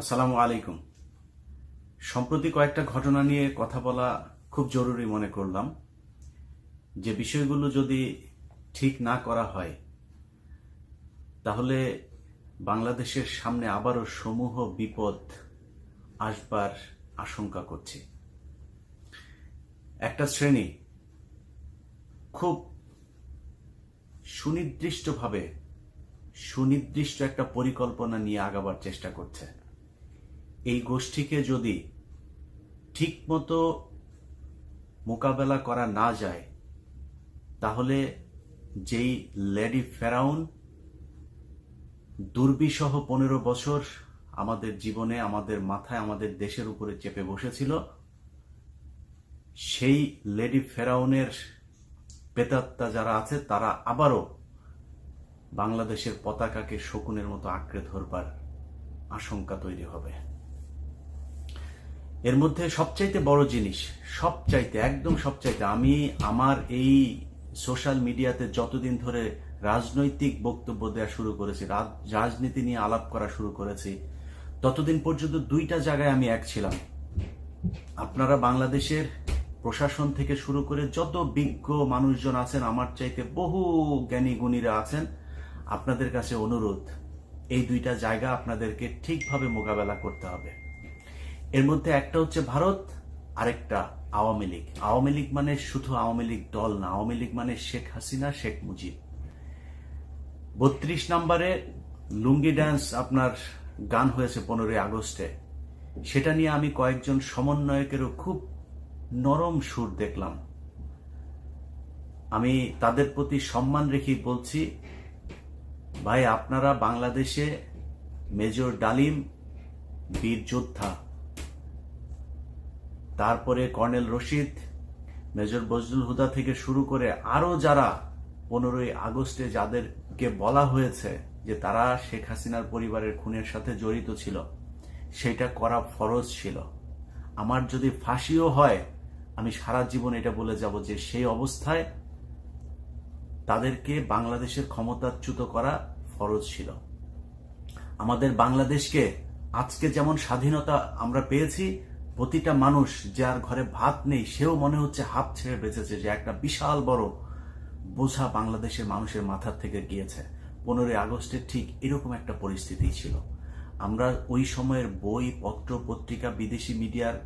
আসসালামু আলাইকুম। সম্প্রতি কয়েকটা ঘটনা নিয়ে কথা বলা খুব জরুরি মনে করলাম। যে বিষয়গুলো যদি ঠিক না করা হয়, তাহলে বাংলাদেশের সামনে আবারও সমূহ বিপদ আসবার আশঙ্কা করছি। একটা শ্রেণি খুব সুনির্দিষ্টভাবে সুনির্দিষ্ট একটা পরিকল্পনা নিয়ে আগাবার চেষ্টা করছে। এই গোষ্ঠীকে যদি ঠিকমতো মোকাবেলা করা না যায়, তাহলে যেই লেডি ফেরাউন দুর্বিসহ পনেরো বছর আমাদের জীবনে, আমাদের মাথায়, আমাদের দেশের উপরে চেপে বসেছিল, সেই লেডি ফেরাউনের পেতাত্তা যারা আছে, তারা আবারও বাংলাদেশের পতাকাকে শকুনের মতো আঁকড়ে ধরবার আশঙ্কা তৈরি হবে। এর মধ্যে সবচাইতে বড় জিনিস, সবচাইতে, একদম সবচাইতে, আমি আমার এই সোশ্যাল মিডিয়াতে যতদিন ধরে রাজনৈতিক বক্তব্য দেওয়া শুরু করেছি, রাজ- রাজনীতি নিয়ে আলাপ করা শুরু করেছি, ততদিন পর্যন্ত দুইটা জায়গায় আমি এক ছিলাম। আপনারা বাংলাদেশের প্রশাসন থেকে শুরু করে যত বিজ্ঞ মানুষজন আছেন, আমার চাইতে বহু জ্ঞানী গুণীরা আছেন, আপনাদের কাছে অনুরোধ, এই দুইটা জায়গা আপনাদেরকে ঠিকভাবে মোকাবেলা করতে হবে। এর মধ্যে একটা হচ্ছে ভারত, আরেকটা আওয়ামী লীগ। আওয়ামী লীগ মানে শুধু আওয়ামী লীগ দল না, আওয়ামী লীগ মানে শেখ হাসিনা, শেখ মুজিব। বত্রিশ নম্বরে লুঙ্গি ড্যান্স আপনার গান হয়েছে পনেরোই আগস্টে। সেটা নিয়ে আমি কয়েকজন সমন্বয়কেরও খুব নরম সুর দেখলাম। আমি তাদের প্রতি সম্মান রেখেই বলছি, ভাই আপনারা বাংলাদেশে মেজর ডালিম, বীর যোদ্ধা। তারপরে কর্নেল রশিদ, মেজর বজরুল হুদা থেকে শুরু করে আরও যারা পনেরোই আগস্টে যাদেরকে বলা হয়েছে যে তারা শেখ হাসিনার পরিবারের খুনের সাথে জড়িত ছিল, সেটা করা ফরজ ছিল। আমার যদি ফাঁসিও হয়, আমি সারা জীবন এটা বলে যাব যে সেই অবস্থায় তাদেরকে বাংলাদেশের ক্ষমতাচ্যুত করা ফরজ ছিল। আমাদের বাংলাদেশকে আজকে যেমন স্বাধীনতা আমরা পেয়েছি প্রতিটা মানুষ যার ঘরে ভাত নেই, সেও মনে হচ্ছে হাত ছেড়ে বেঁচেছে যে একটা বিশাল বড় বোঝা বাংলাদেশের মানুষের মাথার থেকে গিয়েছে। পনেরোই আগস্টের ঠিক এরকম একটা পরিস্থিতি ছিল। আমরা ওই সময়ের বই, পত্র, পত্রিকা, বিদেশি মিডিয়ার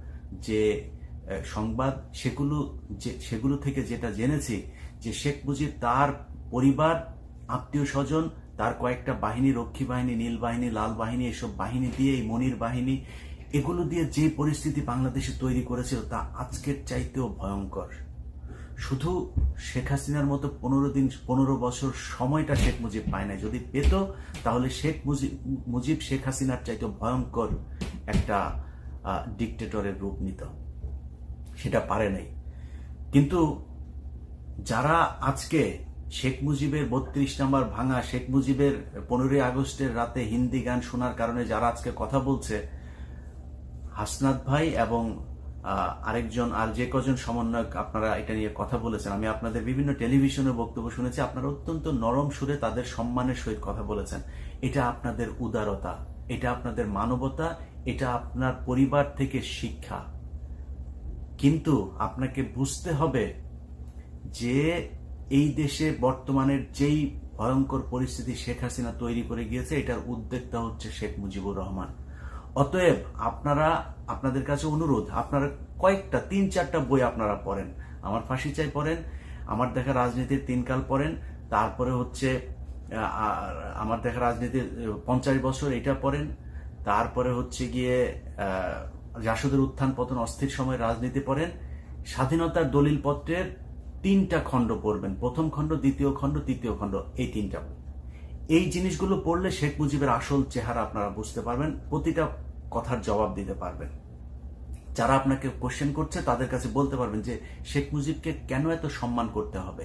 যে সংবাদ, সেগুলো যে, সেগুলো থেকে যেটা জেনেছি যে শেখ মুজিব তার পরিবার, আত্মীয় স্বজন, তার কয়েকটা বাহিনী, রক্ষী বাহিনী, নীল বাহিনী, লাল বাহিনী, এসব বাহিনী দিয়ে এই মনির বাহিনী এগুলো দিয়ে যে পরিস্থিতি বাংলাদেশে তৈরি করেছিল তা আজকের চাইতেও ভয়ঙ্কর। শুধু শেখ হাসিনার মতো পনেরো দিন, পনেরো বছর সময়টা শেখ মুজিব পায় না যদি পেত, তাহলে শেখ মুজিব মুজিব শেখ হাসিনার চাইতে ভয়ঙ্কর একটা ডিকটেটরের রূপ নিত। সেটা পারে নাই। কিন্তু যারা আজকে শেখ মুজিবের বত্রিশ নাম্বার ভাঙা, শেখ মুজিবের পনেরোই আগস্টের রাতে হিন্দি গান শোনার কারণে যারা আজকে কথা বলছে হাসনাত ভাই এবং আরেকজন আর যে কজন সমন্বয়ক আপনারা এটা নিয়ে কথা বলেছেন, আমি আপনাদের বিভিন্ন টেলিভিশনে বক্তব্য শুনেছি, আপনারা অত্যন্ত নরম সুরে তাদের সম্মানের সহিত কথা বলেছেন। এটা আপনাদের উদারতা, এটা আপনাদের মানবতা, এটা আপনার পরিবার থেকে শিক্ষা। কিন্তু আপনাকে বুঝতে হবে যে এই দেশে বর্তমানের যেই ভয়ঙ্কর পরিস্থিতি শেখ হাসিনা তৈরি করে গিয়েছে, এটার উদ্যোক্তা হচ্ছে শেখ মুজিবুর রহমান। অতএব আপনারা, আপনাদের কাছে অনুরোধ, আপনারা কয়েকটা, তিন চারটা বই আপনারা পড়েন। আমার ফাঁসি চাই পড়েন, আমার দেখা রাজনীতির তিনকাল পড়েন, তারপরে হচ্ছে আমার দেখা রাজনীতির পঞ্চাশ বছর এটা পড়েন, তারপরে হচ্ছে গিয়ে জাসদের উত্থান পতন অস্থির সময় রাজনীতি পড়েন, স্বাধীনতার দলিল পত্রের তিনটা খণ্ড পড়বেন। প্রথম খণ্ড, দ্বিতীয় খণ্ড, তৃতীয় খণ্ড, এই তিনটা এই জিনিসগুলো পড়লে শেখ মুজিবের আসল চেহারা আপনারা বুঝতে পারবেন। প্রতিটা কথার জবাব দিতে পারবেন। যারা আপনাকে কোশ্চেন করছে, তাদের কাছে বলতে পারবেন যে, শেখ মুজিবকে কেন এত সম্মান করতে হবে?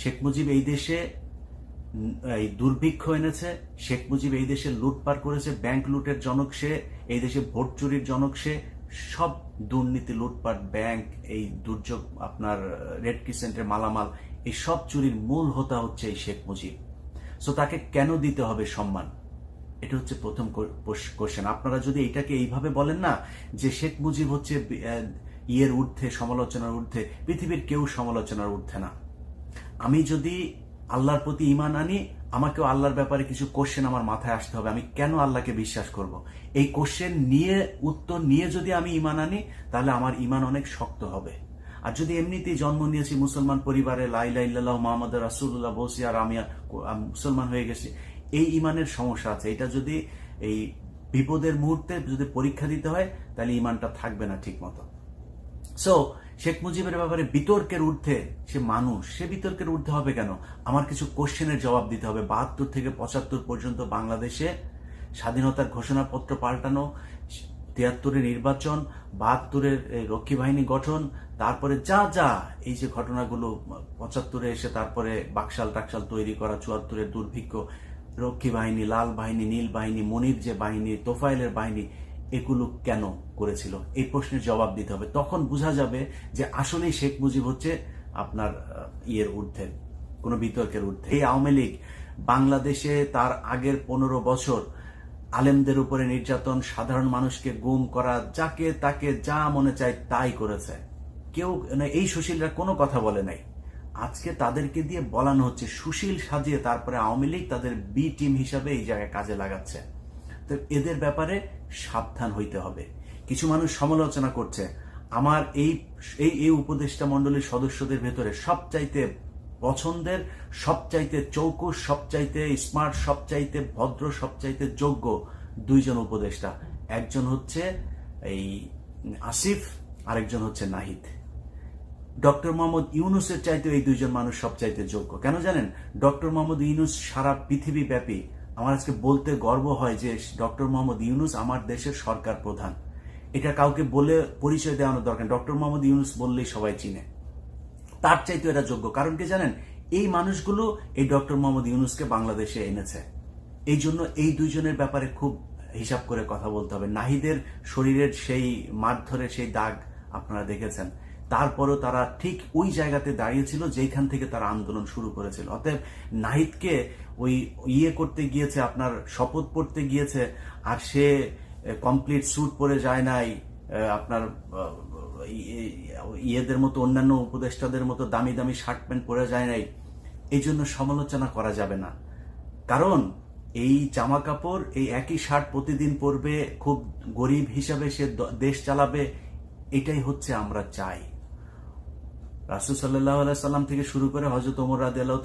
শেখ মুজিব এই দেশে, এই দুর্ভিক্ষ এনেছে, শেখ মুজিব এই দেশে লুটপাট করেছে ব্যাংক লুটের জনক সে, এই দেশে ভোট চুরির জনক সে, সব দুর্নীতি, লুটপাট ব্যাংক এই দুর্যোগ, আপনার রেড ক্রিসেন্টের মালামাল, এই সব চুরির মূল হোতা হচ্ছে এই শেখ মুজিব। সো তাকে কেন দিতে হবে সম্মান? এটা হচ্ছে প্রথম কোশ্চেন আপনারা যদি এটাকে এইভাবে বলেন না যে শেখ মুজিব হচ্ছে ইয়ের ঊর্ধ্বে, সমালোচনার ঊর্ধ্বে, পৃথিবীর কেউ সমালোচনার ঊর্ধ্বে না। আমি যদি আল্লাহর প্রতি ইমান আনি, আমাকেও আল্লাহর ব্যাপারে কিছু কোশ্চেন আমার মাথায় আসতে হবে। আমি কেন আল্লাহকে বিশ্বাস করব? এই কোশ্চেন নিয়ে, উত্তর নিয়ে যদি আমি ইমান আনি, তাহলে আমার ইমান অনেক শক্ত হবে। আর যদি এমনিতেই জন্ম নিয়েছি মুসলমান পরিবারে লাইলা ইল্লাহ মোহাম্মদ রাসুল্লাহ বসিয়া আমি মুসলমান হয়ে গেছি এই ইমানের সমস্যা আছে। এটা যদি এই বিপদের মুহূর্তে যদি পরীক্ষা দিতে হয়, তাহলে ইমানটা থাকবে না ঠিক মতো সো শেখ মুজিবের ব্যাপারে বিতর্কের ঊর্ধ্বে সে মানুষ, সে বিতর্কের ঊর্ধ্বে হবে কেন? আমার কিছু কোশ্চেনের জবাব দিতে হবে। বাহাত্তর থেকে পঁচাত্তর পর্যন্ত বাংলাদেশে স্বাধীনতার ঘোষণাপত্র পাল্টানো, তিয়াত্তরের নির্বাচন, বাহাত্তরের রক্ষী বাহিনী গঠন, তারপরে যা যা এই যে ঘটনাগুলো, পঁচাত্তরে এসে তারপরে বাকশাল টাকশাল তৈরি করা, চুয়াত্তরের দুর্ভিক্ষ রক্ষী বাহিনী লাল বাহিনী নীল বাহিনী মনির যে বাহিনী তোফাইলের বাহিনী এগুলো কেন করেছিল? এই প্রশ্নের জবাব দিতে হবে। তখন বোঝা যাবে যে আসলেই শেখ মুজিব হচ্ছে আপনার ইয়ের ঊর্ধ্বে কোনো বিতর্কের ঊর্ধ্বে। এই আওয়ামী লীগ বাংলাদেশে তার আগের পনেরো বছর আলেমদের উপরে নির্যাতন সাধারণ মানুষকে গুম করা যাকে তাকে যা মনে চায় তাই করেছে। কেউ না, এই সুশীলরা কোনো কথা বলে নাই। আজকে তাদেরকে দিয়ে বলানো হচ্ছে, সুশীল সাজিয়ে তারপরে আওয়ামী লীগ তাদের বি টিম হিসাবে এই জায়গায় কাজে লাগাচ্ছে। তো এদের ব্যাপারে সাবধান হইতে হবে। কিছু মানুষ সমালোচনা করছে, আমার এই এই এই উপদেষ্টা মণ্ডলীর সদস্যদের ভেতরে সবচাইতে পছন্দের, সবচাইতে চৌকুশ সবচাইতে স্মার্ট সবচাইতে ভদ্র, সবচাইতে যোগ্য দুইজন উপদেষ্টা। একজন হচ্ছে এই আসিফ, আরেকজন হচ্ছে নাহিদ। ডক্টর মোহাম্মদ ইউনুসের চাইতে এই দুইজন মানুষ সবচাইতে যোগ্য। কেন জানেন? ডক্টর মোহাম্মদ ইউনুস সারা পৃথিবী ব্যাপী আমার আজকে বলতে গর্ব হয় যে ডক্টর মোহাম্মদ ইউনুস আমার দেশের সরকার প্রধান। এটা কাউকে বলে পরিচয় দেওয়ানোর দরকার ডক্টর মোহাম্মদ ইউনুস বললেই সবাই চিনে। তার চাইতে এটা যোগ্য। কারণ কি জানেন? এই মানুষগুলো এই ডক্টর মোহাম্মদ ইউনুসকে বাংলাদেশে এনেছে। এই জন্য এই দুইজনের ব্যাপারে খুব হিসাব করে কথা বলতে হবে। নাহিদের শরীরের সেই মারধরে, সেই দাগ আপনারা দেখেছেন। তারপরও তারা ঠিক ওই জায়গাতে দাঁড়িয়েছিল যেখান থেকে তারা আন্দোলন শুরু করেছিল। অতএব নাহিদকে ওই ইয়ে করতে গিয়েছে, আপনার শপথ পড়তে গিয়েছে, আর সে কমপ্লিট স্যুট পরে যায় নাই আপনার ইয়েদের মতো, অন্যান্য উপদেষ্টাদের মতো দামি দামি শার্ট প্যান্ট পরে যায় নাই। এই জন্য সমালোচনা করা যাবে না। কারণ এই জামা কাপড়, এই একই শার্ট প্রতিদিন পরবে, খুব গরিব হিসাবে সে দেশ চালাবে, এটাই হচ্ছে আমরা চাই। রাসুল সাল্লাহ সাল্লাম থেকে শুরু করে হজরত ওমর রাদি আল্লাহ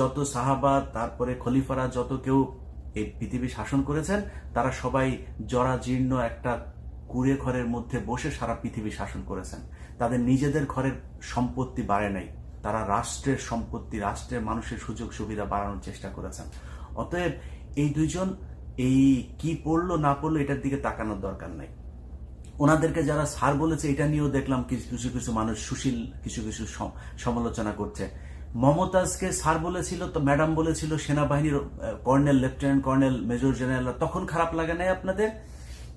যত সাহাবা, তারপরে খলিফারা, যত কেউ এই পৃথিবী শাসন করেছেন, তারা সবাই জরাজীর্ণ একটা কুড়ে ঘরের মধ্যে বসে সারা পৃথিবী শাসন করেছেন। তাদের নিজেদের ঘরের সম্পত্তি বাড়ে নাই। তারা রাষ্ট্রের সম্পত্তি, রাষ্ট্রের মানুষের সুযোগ সুবিধা বাড়ানোর চেষ্টা করেছেন। অতএব এই দুইজন এই কি পড়ল, না পড়ল, এটার দিকে তাকানোর দরকার নাই। ওনাদেরকে যারা স্যার বলেছে, এটা নিয়েও দেখলাম কিছু কিছু মানুষ সুশীল, কিছু কিছু সমালোচনা করছে। মমতাজকে স্যার বলেছিল, তো ম্যাডাম বলেছিল, সেনাবাহিনীর colonel, lieutenant colonel, major general, তখন খারাপ লাগে নাই আপনাদের?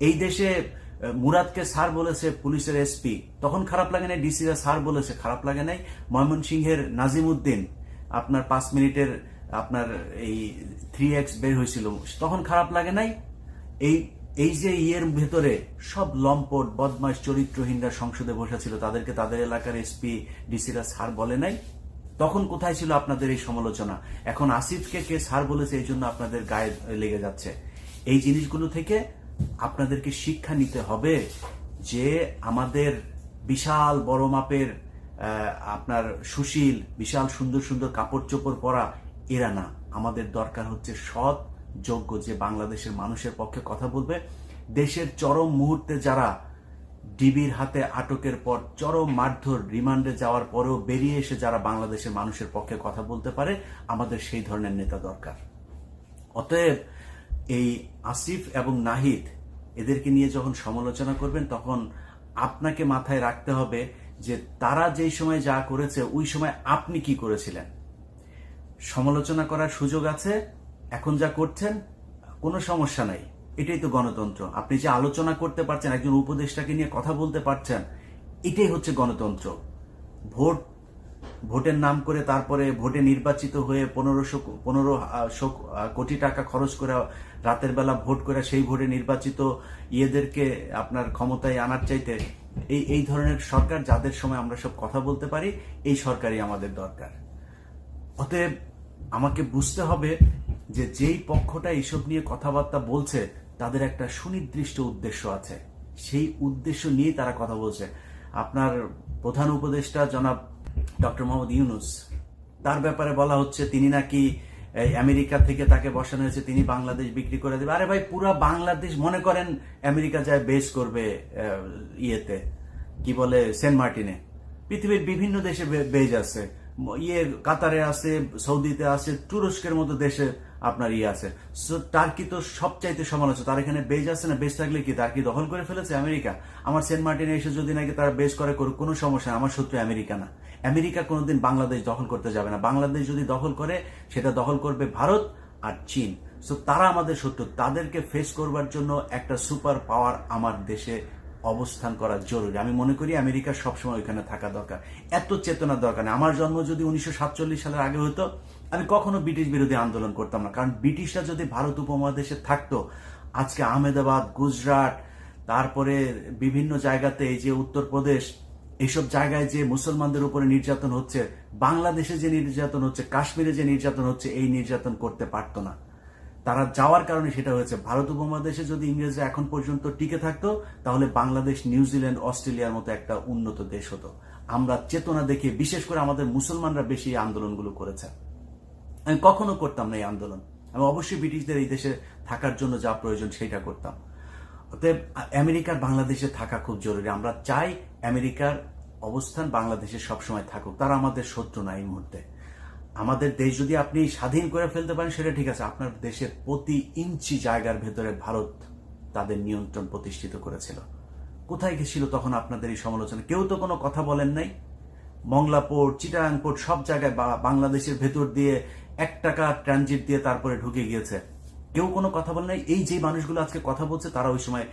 এই দেশে মুরাদকে স্যার বলেছে, পুলিশের এসপি। তখন খারাপ লাগে নাই? ডিসিরা স্যার বলেছে, খারাপ লাগে নাই? ময়মনসিংহের নাজিম উদ্দিন আপনার পাঁচ মিনিটের, আপনার এই থ্রি এক্স বের হয়েছিল। তখন খারাপ লাগে নাই? এই এই যে ইয়ের ভেতরে সব লম্পট বদমাস চরিত্রহীনরা সংসদে বসেছিল, তাদেরকে তাদের এলাকার এসপি ডিসিরা স্যার বলে নাই? তখন কোথায় ছিল আপনাদের এই সমালোচনা? এখন আসিফকে কে স্যার বলেছে এই জন্য আপনাদের গায়ে লেগে যাচ্ছে। এই জিনিসগুলো থেকে আপনাদেরকে শিক্ষা নিতে হবে যে আমাদের বিশাল বড় মাপের আপনার সুশীল, বিশাল সুন্দর সুন্দর কাপড় চোপড় পরা এরা না। আমাদের দরকার হচ্ছে সৎ যোগ্য যে বাংলাদেশের মানুষের পক্ষে কথা বলবে, দেশের চরম মুহূর্তে যারা ডিবির হাতে আটকের পর চরম মারধর রিমান্ডে যাওয়ার পরেও বেরিয়ে এসে যারা বাংলাদেশের মানুষের পক্ষে কথা বলতে পারে, আমাদের সেই ধরনের নেতা দরকার। অতএব এই আসিফ এবং নাহিদ এদেরকে নিয়ে যখন সমালোচনা করবেন, তখন আপনাকে মাথায় রাখতে হবে যে তারা যেই সময় যা করেছে, ওই সময় আপনি কি করেছিলেন। সমালোচনা করার সুযোগ আছে এখন যা করছেন, কোনো সমস্যা নাই। এটাই তো গণতন্ত্র। আপনি যে আলোচনা করতে পারছেন, একজন উপদেষ্টাকে নিয়ে কথা বলতে পারছেন, এটাই হচ্ছে গণতন্ত্র। ভোট, ভোটের নাম করে তারপরে ভোটে নির্বাচিত হয়ে পনেরোশো, পনেরো কোটি টাকা খরচ করে রাতের বেলা ভোট করে সেই ভোটে নির্বাচিত ইয়েদেরকে আপনার ক্ষমতায় আনার চাইতে, এই এই ধরনের সরকার যাদের সময় আমরা সব কথা বলতে পারি, এই সরকারই আমাদের দরকার। অতএব আমাকে বুঝতে হবে যে যেই পক্ষটা এইসব নিয়ে কথাবার্তা বলছে, তাদের একটা সুনির্দিষ্ট উদ্দেশ্য আছে। সেই উদ্দেশ্য নিয়ে তারা কথা বলছে। আপনার প্রধান উপদেষ্টা জনাব ডক্টর মোহাম্মদ ইউনুস, তার ব্যাপারে বলা হচ্ছে তিনি নাকি আমেরিকা থেকে তাকে বসানো হয়েছে, তিনি বাংলাদেশ বিক্রি করে দেবে। আরে ভাই, পুরো বাংলাদেশ মনে করেন আমেরিকা যায় বেস করবে ইয়েতে। কি বলে, সেন্ট মার্টিনে। পৃথিবীর বিভিন্ন দেশে বেজ আছে। ইয়ে কাতারে আছে সৌদিতে আছে তুরস্কের মতো দেশে আপনার ইয়ে আছে। টার্কি তো সবচাইতে সমালোচনা তার এখানে বেজ আছে না? বেজ থাকলে কি? তার কি দখল করে ফেলেছে আমেরিকা? আমার সেন্ট মার্টিনে এসে যদি নাকি তারা বেজ করে করুক, কোনো সমস্যা আমার শত্রু আমেরিকা না। আমেরিকা কোনোদিন বাংলাদেশ দখল করতে যাবে না। বাংলাদেশ যদি দখল করে, সেটা দখল করবে ভারত আর চীন। সো তারা আমাদের শত্রু। তাদেরকে ফেস করবার জন্য একটা সুপার পাওয়ার আমার দেশে অবস্থান করা জরুরি। আমি মনে করি আমেরিকার সবসময় ওইখানে থাকা দরকার। এত চেতনা দরকার নেই। আমার জন্ম যদি উনিশশো সাতচল্লিশ সালের আগে হতো আমি কখনো ব্রিটিশ বিরোধী আন্দোলন করতাম না। কারণ ব্রিটিশরা যদি ভারত উপমহাদেশে থাকতো, আজকে আহমেদাবাদ, গুজরাট, তারপরে বিভিন্ন জায়গাতে এই যে উত্তরপ্রদেশ, এইসব জায়গায় যে মুসলমানদের উপরে নির্যাতন হচ্ছে, বাংলাদেশে যে নির্যাতন হচ্ছে, কাশ্মীরে যে নির্যাতন হচ্ছে, এই নির্যাতন করতে পারতো না। তারা যাওয়ার কারণে সেটা হয়েছে। ভারত উপমহাদেশে যদি ইংরেজরা এখন পর্যন্ত টিকে থাকতো, তাহলে বাংলাদেশ নিউজিল্যান্ড অস্ট্রেলিয়ার মতো একটা উন্নত দেশ হতো। আমরা চেতনা দেখে বিশেষ করে আমাদের মুসলমানরা বেশি এই আন্দোলনগুলো করেছে। আমি কখনো করতাম না এই আন্দোলন। আমি অবশ্যই ব্রিটিশদের এই দেশে থাকার জন্য যা প্রয়োজন সেটা করতাম। অতএব, আমেরিকার বাংলাদেশে থাকা খুব জরুরি। আমরা চাই আমেরিকার অবস্থান বাংলাদেশে সবসময় থাকুক। তারা আমাদের শত্রু না এই মুহূর্তে। আমাদের দেশ যদি আপনি স্বাধীন করে ফেলতে পারেন, সেটা ঠিক আছে। আপনার দেশের প্রতি ইঞ্চি জায়গার ভেতরে ভারত তাদের নিয়ন্ত্রণ প্রতিষ্ঠিত করেছিল। কোথায় গেছিল তখন আপনাদের এই সমালোচনা? কেউ তো কোনো কথা বলেন নাই। মংলা পোর্ট সব জায়গায় বাংলাদেশের ভেতর দিয়ে এক টাকা ট্রানজিট দিয়ে তারপরে ঢুকে গিয়েছে। কেউ কোনো কথা বলে নাই। এই যে মানুষগুলো আজকে কথা বলছে, তারা ওই সময়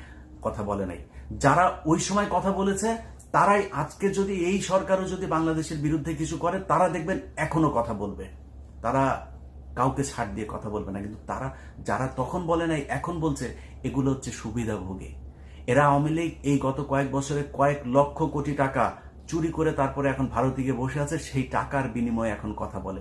কথা বলে নাই। যারা ওই সময় কথা বলেছে তারাই আজকে যদি এই সরকারও যদি বাংলাদেশের বিরুদ্ধে কিছু করে, তারা দেখবেন এখনও কথা বলবে। তারা কাউকে ছাড় দিয়ে কথা বলবে না, কিন্তু তারা যারা তখন বলে নাই, এখন বলছে, এগুলো হচ্ছে সুবিধাভোগী। এরা আওয়ামী লীগ এই গত কয়েক বছরে কয়েক লক্ষ কোটি টাকা চুরি করে তারপরে এখন ভারতে গিয়ে বসে আছে, সেই টাকার বিনিময়ে এখন কথা বলে।